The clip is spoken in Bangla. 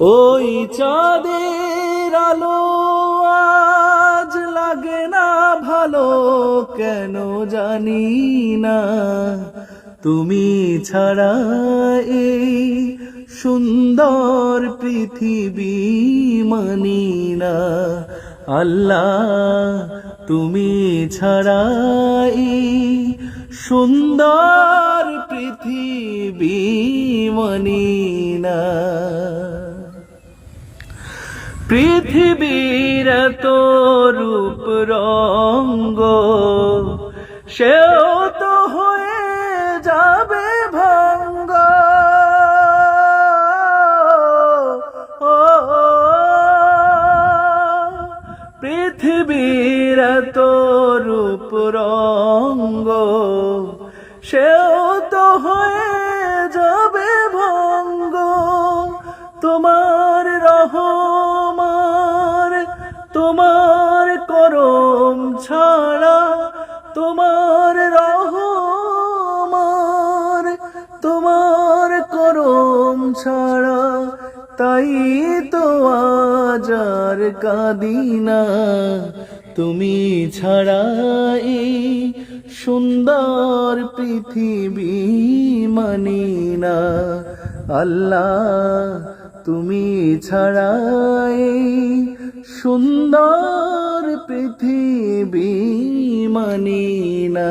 ওই চাঁদের আলো আজ লাগে না ভালো, কেন জানি না। তুমি ছাড়া এই সুন্দর পৃথিবী মানি না। আল্লাহ, তুমি ছাড়া এই সুন্দর পৃথিবী মানি না। পৃথিবীর তো রূপ রঙ্গ, সেও তো হয়ে যাবে ভঙ্গ। পৃথিবীর তো রূপ রঙ্গ, সেও তো হয়ে যাবে ভঙ্গ। তোমার রহমার ছাড়া তোমার রহমার তোমার করম ছাড়া, তাই তো আজার কাদিনা তুমি ছাড়া সুন্দর পৃথিবী মানি না। আল্লাহ, তুমি ছাড়া সুন্দর পৃথিবী মানি না